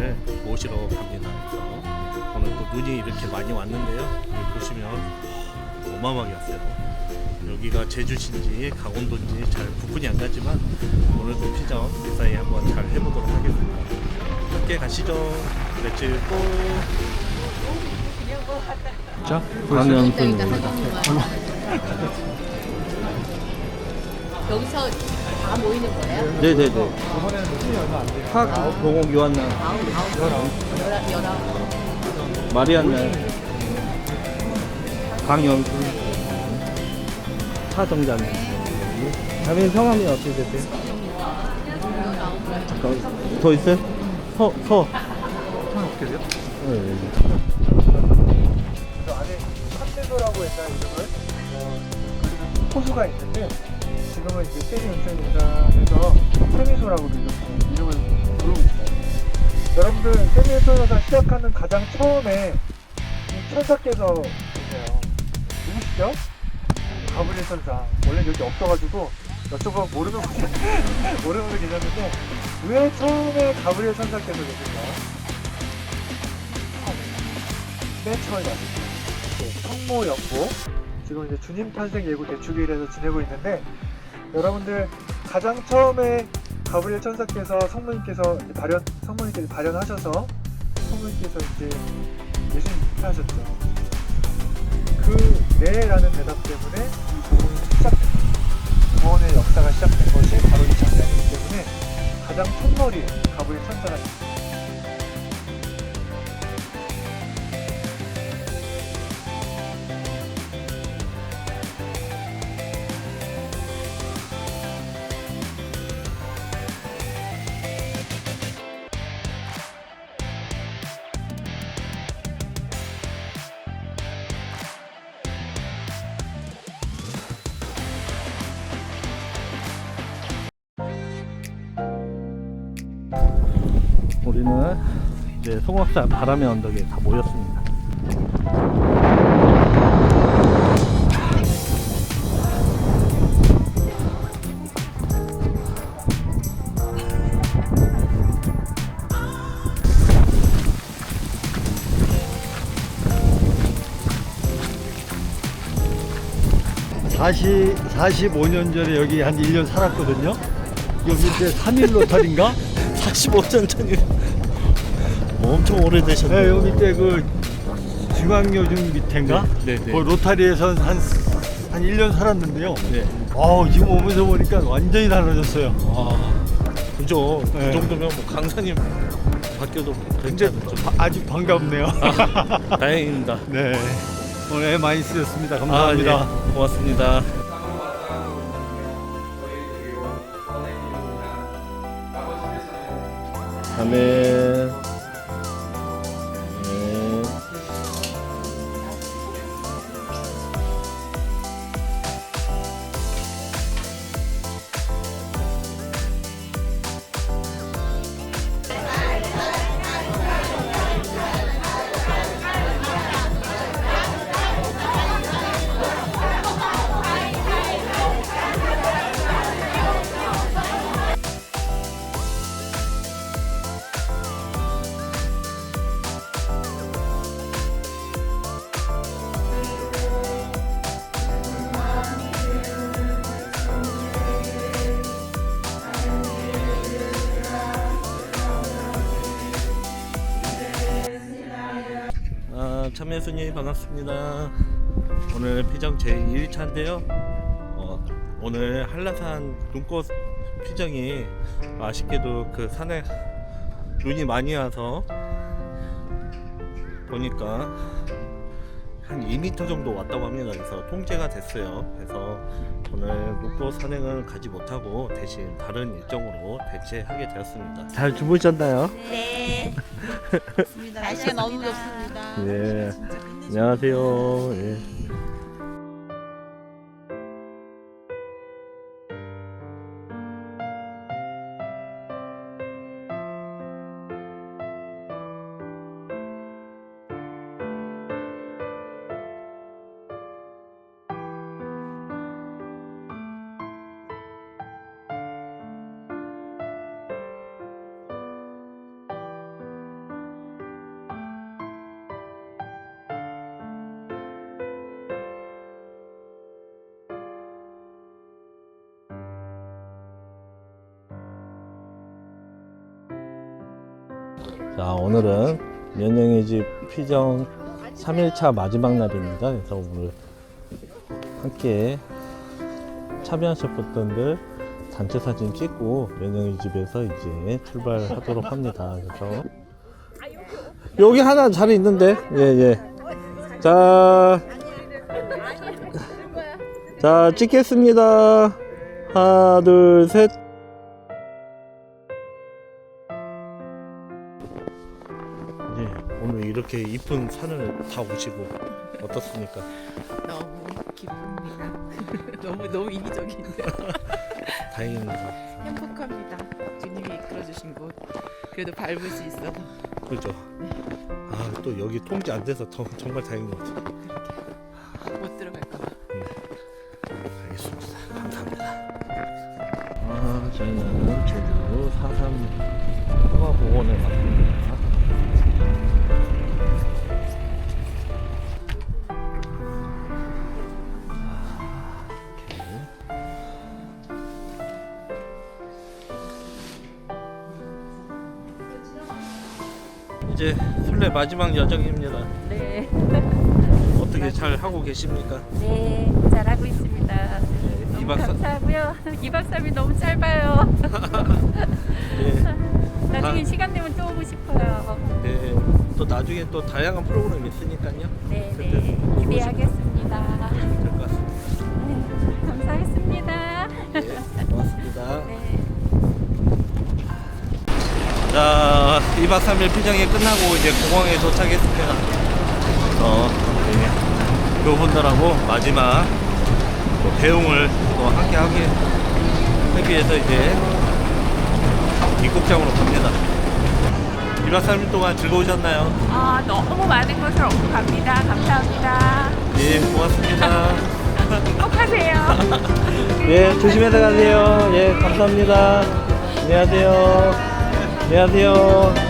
분들 모시러 갑니다. 그래서 오늘 또 눈이 이렇게 많이 왔는데요. 여기 보시면 어마어마하게 왔어요. 여기가 제주신지 강원도인지 잘 구분이 안 가지만 오늘도 피정 무사히 한번 잘 해보도록 하겠습니다. 함께 가시죠. 렛츠 고! 자, 강연순 여기서 다 모이는 거예요? 네네네. 학공공 요한나 아홉, 아홉. 마리안나 강연순 사정자매. 자매 성함이 어떻게 되세요? 잠깐 더 있어요? 서 서. 어떻게 돼요? 네. 저 안에 칸대소라고 했나 이름을 어, 그리고 호수가 있는데 지금은 이제 세미 운전공사에서 세미소라고 이렇게 이름을 부르고 있어요. 여러분들 세미 운전공사 시작하는 가장 처음에 이 천사께서 계세요. 누구시죠? 가브리엘 천사. 원래 여기 없어가지고 여쭤보면 모르는 분이 모르는 분이 계셨는데 왜 처음에 가브리엘 천사께서 계실까요? 맨 처음에 봤을 때 네, 성모 연고 지금 이제 주님 탄생 예고 대축일에서 지내고 있는데 여러분들 가장 처음에 가브리엘 천사께서 성모님께서 발현 성모님께서 발현하셔서 성모님께서 이제 예수님 하셨죠. 그 네라는 대답 때문에 이 복음이 시작된 구원의 역사가 시작된 것이 바로 이 장면이기 때문에 가장 첫머리 가브리엘 천사가 있습니다. 우리는 이제 송악산 바람의 언덕에 다 모였습니다. 사시 45년 전에 여기 한 1년 살았거든요. 여기 이제 3일 로탈인가? 45년 전이 엄청 네, 오래되셨네요. 여기 밑에 그 중앙요즘 밑인가? 네, 네, 네. 그 로타리에서 한, 한 1년 살았는데요. 네. 아 지금 오면서 보니까 완전히 달라졌어요. 아, 그죠. 네. 그 정도면 뭐 강사님 바뀌어도 괜찮죠. 바- 아주 반갑네요. 다행입니다. 네. 오늘 애 많이 쓰셨습니다. 감사합니다. 아, 예. 고맙습니다. 다 참여순이 반갑습니다. 오늘 피정 제 1차인데요. 어, 오늘 한라산 눈꽃 피정이 아쉽게도 그 산에 눈이 많이 와서 보니까 한 2m 정도 왔다고 합니다. 그래서 통제가 됐어요. 그래서 오늘 눈꽃 산행을 가지 못하고 대신 다른 일정으로 대체하게 되었습니다. 잘 주무셨나요? 네. 날씨가 너무 좋습니다. 예. 안녕하세요. 예. 자, 오늘은 면영이 집 피정 3일차 마지막 날입니다. 그래서 오늘 함께 참여하실 분들 단체 사진 찍고 면영이 집에서 이제 출발하도록 합니다. 그래서 여기 하나 자리 있는데, 예, 예. 자, 자, 찍겠습니다. 하나, 둘, 셋. 이렇게 이쁜 산을 다 오시고 어떻습니까? 너무 기쁩니다. 너무 너무 이기적인데 다행입니다. 행복합니다. 주님이 이끌어주신 곳 그래도 밟을 수 있어서 그죠? 아, 또 여기 통제 안 돼서 더, 정말 다행인 것 같아요. 못 들어갈까 봐. 알겠습니다. 감사합니다. 아, 저희는 제주 사삼 사과공원에 왔습니다. 이제 술래 마지막 여정입니다. 네, 어떻게 잘 하고 계십니까? 네, 잘 하고 있습니다. 너무 이박 사- 감사하고요. 2박 3일 너무 짧아요. 예. 나중에 아. 시간 되면 또 오고 싶어요. 네, 또 나중에 또 다양한 프로그램 있으니까요. 2박 3일 피정이 끝나고 이제 공항에 도착했습니다. 어, 네. 교분들하고 마지막 또 배웅을 또 함께 하기, 하기 위해서 이제 입국장으로 갑니다. 2박 3일 동안 즐거우셨나요? 아, 너무 많은 것을 얻고 갑니다. 감사합니다. 예, 고맙습니다. 행복하세요. 예, 조심해서 가세요. 예, 감사합니다. 안녕하세요. 안녕하세요.